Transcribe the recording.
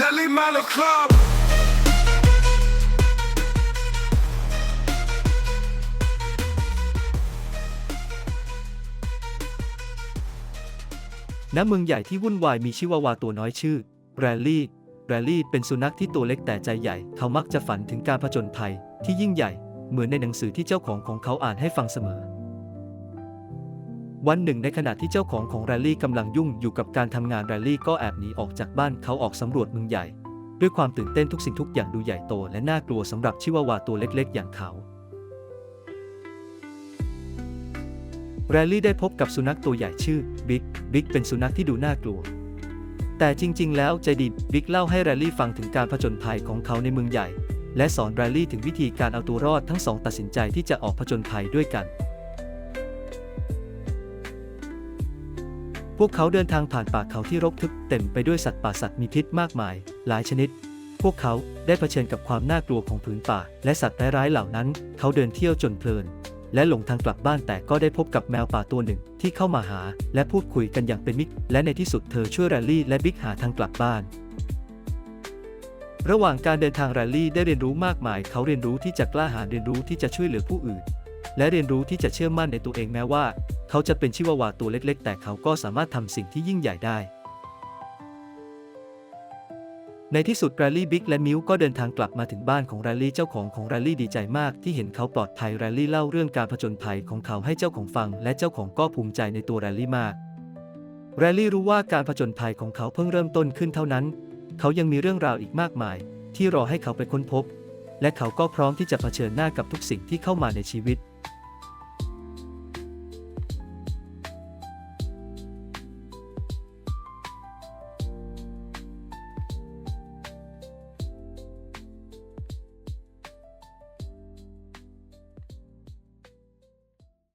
Lily Malo Club. ณเมืองใหญ่ที่วุ่นวายมีชิวาวาตัวน้อยชื่อ แรลลี่ แรลลี่เป็นสุนัขที่ตัวเล็กแต่ใจใหญ่ เขามักจะฝันถึงการผจญภัยที่ยิ่งใหญ่ เหมือนในหนังสือที่เจ้าของของเขาอ่านให้ฟังเสมอ วันหนึ่งในขณะที่เจ้าของของแรลลี่กำลังยุ่งอยู่กับการทำงานแรลลี่ก็แอบหนีออกจากบ้านเขาออกสำรวจเมืองใหญ่ ด้วยความตื่นเต้นทุกสิ่งทุกอย่างดูใหญ่โตและน่ากลัวสำหรับชิวาวาตัวเล็กๆ อย่างเขาแรลลี่ได้พบกับสุนัขตัวใหญ่ชื่อบิ๊กบิ๊กเป็นสุนัขที่ดูน่ากลัว แต่จริง ๆ แล้วใจดีบิ๊กเล่าให้แรลลี่ฟังถึงการผจญภัยของเขาในเมืองใหญ่ และสอนแรลลี่ถึงวิธีการเอาตัวรอดทั้งสองตัดสินใจที่จะออกผจญภัยด้วยกัน พวกเขาเดินทางผ่านป่าเขาที่รกทึบเต็มไปด้วยสัตว์ป่าสัตว์มีพิษมากมาย หลายชนิด พวกเขาได้เผชิญกับความน่ากลัวของผืนป่า และสัตว์ร้ายๆเหล่านั้น เขาเดินเที่ยวจนเพลิน และหลงทางกลับบ้านแต่ก็ได้พบกับแมวป่าตัวหนึ่งที่เข้ามาหา และพูดคุยกันอย่างเป็นมิตร และในที่สุดเธอช่วยแรลลี่และบิ๊กหาทางกลับบ้าน ระหว่างการเดินทางแรลลี่ได้เรียนรู้มากมาย เขาเรียนรู้ที่จะกล้าหาญเรียนรู้ที่จะช่วยเหลือผู้อื่น และเรียนรู้ที่จะเชื่อมั่นในตัวเองแม้ว่า เขาจะเป็นชิวาวาตัวเล็กๆ แต่เขาก็สามารถทำสิ่งที่ยิ่งใหญ่ได้ ในที่สุดแรลลี่บิ๊กและมิวก็เดินทางกลับมาถึงบ้านของแรลลี่เจ้าของของแรลลี่ดีใจมากที่เห็นเขาปลอดภัยแรลลี่เล่าเรื่องการผจญภัยของเขาให้เจ้าของฟัง และเจ้าของก็ภูมิใจในตัวแรลลี่มากแรลลี่รู้ว่าการผจญภัยของเขาเพิ่งเริ่มต้นขึ้นเท่านั้น เขายังมีเรื่องราวอีกมากมาย ที่รอให้เขาไปค้นพบ และเขาก็พร้อมที่จะเผชิญหน้ากับทุกสิ่งที่เข้ามาในชีวิต